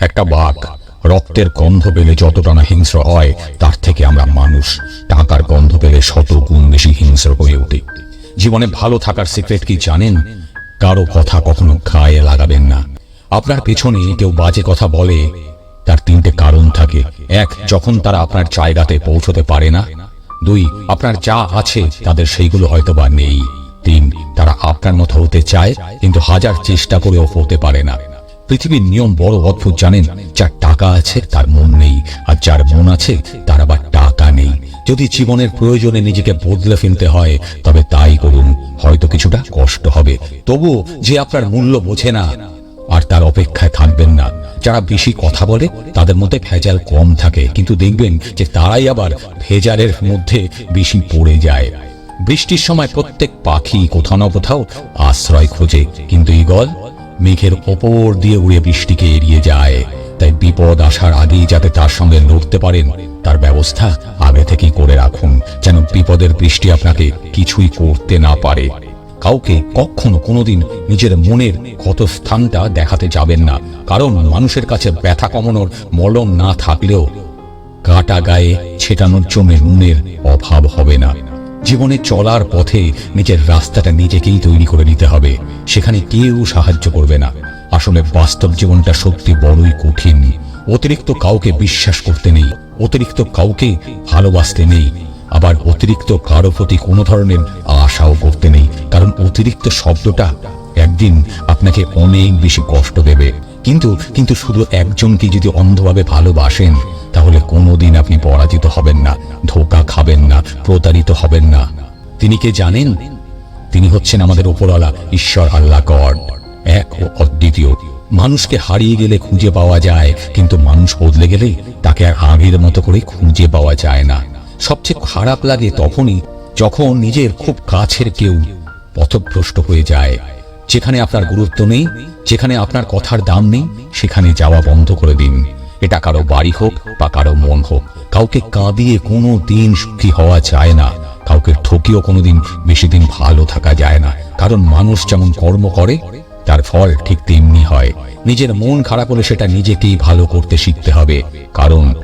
একটা বাঘ, রক্তের গন্ধ পেলে যতটা না হিংস্র হয়, তার থেকে আমরা মানুষ। টাকার গন্ধ পেলে শত গুণ বেশি হিংস্র হয়ে উঠি। জীবনে ভালো থাকার সিক্রেট কি জানেন? কারও কথা কখনো গায়ে লাগাবেন না। আপনার পেছনে কেউ বাজে কথা বলে, তার তিনটে কারণ থাকে। এক, যখন তারা আপনার জায়গাতে পৌঁছতে পারে না। দুই, আপনার যা আছে, তাদের সেইগুলো হয়তো বা নেই। তিন, তারা আপনার মতো হতে চায়, কিন্তু হাজার চেষ্টা করেও হতে পারে না। পৃথিবীর নিয়ম বড় অদ্ভুত, জানেন? যার টাকা আছে, তার মন নেই, আর যার মন আছে, তার আবার টাকা নেই। যদি জীবনের প্রয়োজনে নিজেকে বদলে ফেলতে হয়, তবে তাই করুন। হয়তো কিছুটা কষ্ট হবে। তবু যে আপনার মূল্য বোঝে না, আর তার অপেক্ষায় থাকবেন না। যারা বেশি কথা বলে, তাদের মধ্যে ভেজাল কম থাকে। কিন্তু দেখবেন যে তারাই আবার ভেজালের মধ্যে বেশি পড়ে যায়। বৃষ্টির সময় প্রত্যেক পাখি কোথাও না কোথাও আশ্রয় খোঁজে। কিন্তু ঈগল? মেঘের ওপর দিয়ে উড়ে বৃষ্টিকে এড়িয়ে যায়। তাই বিপদ আসার আগেই যাতে তার সঙ্গে লড়তে পারেন, তার ব্যবস্থা আগে থেকেই করে রাখুন, যেন বিপদের বৃষ্টি আপনাকে কিছুই করতে না পারে। কাউকে কখনো কোনোদিন নিজের মনের ক্ষত স্থানটা দেখাতে যাবেন না, কারণ মানুষের কাছে ব্যথা কমানোর মলম না থাকলেও কাটা গায়ে ছেটানোর জন্য নুনের অভাব হবে না। জীবনে চলার পথে নিজের রাস্তাটা নিজেকেই তৈরি করে নিতে হবে। সেখানে কেউ সাহায্য করবে না। আসলে বাস্তব জীবনটা সত্যি বড়ই কঠিন। অতিরিক্ত কাউকে বিশ্বাস করতে নেই, অতিরিক্ত কাউকে ভালোবাসতে নেই, আবার অতিরিক্ত কারও প্রতি কোনো ধরনের আশাও করতে নেই। কারণ অতিরিক্ত শব্দটা একদিন আপনাকে অনেক বেশি কষ্ট দেবে। কিন্তু কিন্তু শুধু একজনকে যদি অন্ধভাবে ভালোবাসেন, তাহলে কোনোদিন আপনি পরাজিত হবেন না, ধোকা খাবেন না, প্রতারিত হবেন না। তিনি কে জানেন? তিনি হচ্ছেন আমাদের ওপরওয়ালা ঈশ্বর আল্লাহ গড, এক ও অদ্বিতীয়। মানুষকে হারিয়ে গেলে খুঁজে পাওয়া যায়, কিন্তু মানুষ বদলে গেলে তাকে আর আগের মতো করে খুঁজে পাওয়া যায় না। সবচেয়ে খারাপ লাগে তখনই যখন নিজের খুব কাছের কেউ পথভ্রষ্ট হয়ে যায়। যেখানে আপনার গুরুত্ব নেই, যেখানে আপনার কথার দাম নেই, সেখানে যাওয়া বন্ধ করে দিন। এটা কারও বাড়ি হোক বা কারও মন হোক। কাউকে কাঁদিয়ে কোনো দিন সুখী হওয়া যায় না। কাউকে ঠকিও কোনোদিন বেশি দিন ভালো থাকা যায় না। কারণ মানুষ যেমন কর্ম করে, তার ফল ঠিক তেমনি হয়। নিজের মন খারাপ হলে সেটা নিজেকেই ভালো করতে শিখতে হবে। কারণ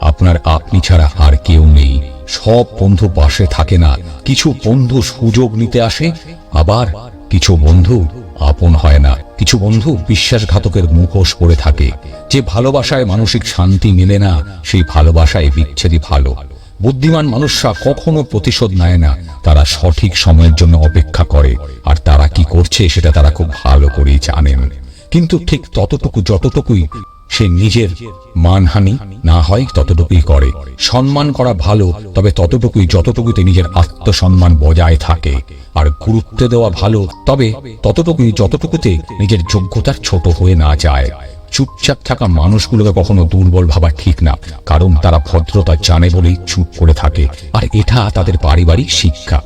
আপনার আপনি ছাড়া আর কেউ নেই। সব বন্ধু পাশে থাকে না। কিছু বন্ধু সুযোগ নিতে আসে, আবার কিছু বন্ধু আপন হয় না। কিছু বন্ধু বিশ্বাসঘাতকের মুখোশ পড়ে থাকে। যে ভালোবাসায় মানসিক শান্তি মেলে না, সেই ভালোবাসায় বিচ্ছেদই ভালো। বুদ্ধিমান মানুষরা কখনো প্রতিশোধ নেয় না। তারা সঠিক সময়ের জন্য অপেক্ষা করে। আর তারা কি করছে, সেটা তারা খুব ভালো করেই জানেন। কিন্তু ঠিক ততটুকু, যতটুকুই সে নিজের মানহানি না হয় ততটুকুই করে। সম্মান করা ভালো, তবে ততটুকুই যতটুকুতে নিজের আত্মসম্মান বজায় থাকে। আর গুরুত্ব দেওয়া ভালো, তবে ততটুকুই, যতটুকুতে নিজের যোগ্যতার ছোট হয়ে না যায়। চুপচাপ থাকা মানুষগুলোকে কখনো দুর্বল ভাবা ঠিক না, কারণ তারা ভদ্রতা জানে বলেই চুপ করে থাকে। আর এটা তাদের পারিবারিক শিক্ষা।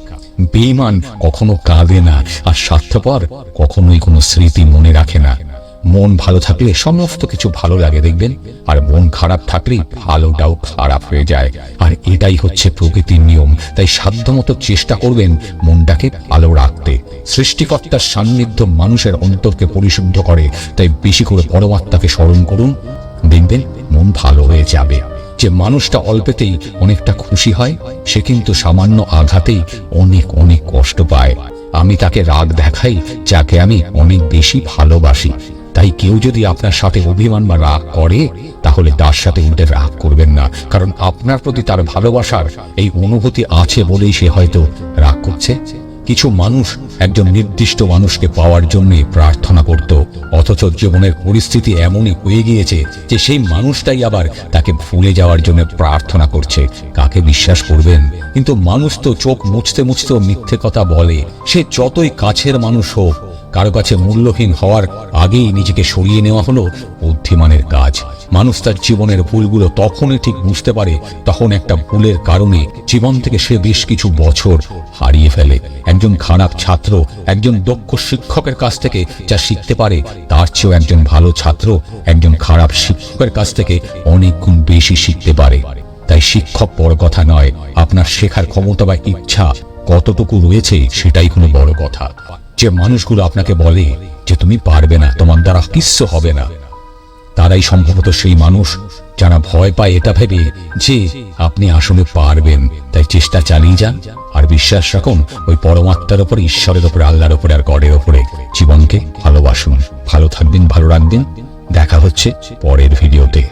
বেইমান কখনো কাঁদে না, আর স্বার্থপর কখনোই কোনো স্মৃতি মনে রাখে না। মন ভালো থাকলে সমস্ত কিছু ভালো লাগে, দেখবেন? আর মন খারাপ থাকলেই ভালোটাও খারাপ হয়ে যায়। আর এটাই হচ্ছে প্রকৃতির নিয়ম। তাই সাধ্যমতো চেষ্টা করবেন মনটাকে ভালো রাখতে। সৃষ্টিকর্তার সান্নিধ্য মানুষের অন্তরকে পরিশুদ্ধ করে। তাই বেশি করে পরমাত্মাকে স্মরণ করুন। দেখবেন, মন ভালো হয়ে যাবে। যে মানুষটা অল্পেতেই অনেকটা খুশি হয়, সে কিন্তু সামান্য আঘাতেই অনেক অনেক কষ্ট পায়। আমি তাকে রাগ দেখাই, যাকে আমি অনেক বেশি ভালোবাসি। তাই কেউ যদি আপনার সাথে অভিমান বা রাগ করে, তাহলে তার সাথে উল্টে রাগ করবেন না। কারণ আপনার প্রতি তার ভালোবাসার এই অনুভূতি আছে বলেই সে হয়তো রাগ করছে। কিছু মানুষ একজন নির্দিষ্ট মানুষকে পাওয়ার জন্য প্রার্থনা করত, অথচ জীবনের পরিস্থিতি এমনই হয়ে গিয়েছে যে সেই মানুষটাই আবার তাকে ভুলে যাওয়ার জন্য প্রার্থনা করছে। কাকে বিশ্বাস করবেন? কিন্তু মানুষ তো চোখ মুছতে মুছতেও মিথ্যে কথা বলে। সে যতই কাছের মানুষ হোক কারও কাছে মূল্যহীন হওয়ার আগেই নিজেকে সরিয়ে নেওয়া হলো বুদ্ধিমানের কাজ। মানুষ তার জীবনের ভুলগুলো তখনই ঠিক বুঝতে পারে, তখন একটা ভুলের কারণে জীবন থেকে সে বেশ কিছু বছর হারিয়ে ফেলে। একজন খারাপ ছাত্র, একজন দক্ষ শিক্ষকের কাছ থেকে যা শিখতে পারে, তার চেয়েও একজন ভালো ছাত্র, একজন খারাপ শিক্ষকের কাছ থেকে অনেক গুণ বেশি শিখতে পারে। তাই শিক্ষক বড় কথা নয়, আপনার শেখার ক্ষমতা বা ইচ্ছা কতটুকু রয়েছে সেটাই কোনো বড় কথা। যে মানুষগুলো আপনাকে বলে যে তুমি পারবে না, তোমার দ্বারা কিচ্ছু হবে না, তারাই সম্ভবত সেই মানুষ যারা ভয় পায় এটা ভেবে যে আপনি আসলে পারবেন। তাই চেষ্টা চালিয়ে যান আর বিশ্বাস রাখুন, ওই পরমাত্মার ওপরে, ঈশ্বরের ওপরে, আল্লাহর ওপরে আর গডের ওপরে জীবনকে ভালোবাসুন। ভালো থাকবেন, ভালো রাখবেন। দেখা হচ্ছে পরের ভিডিওতে।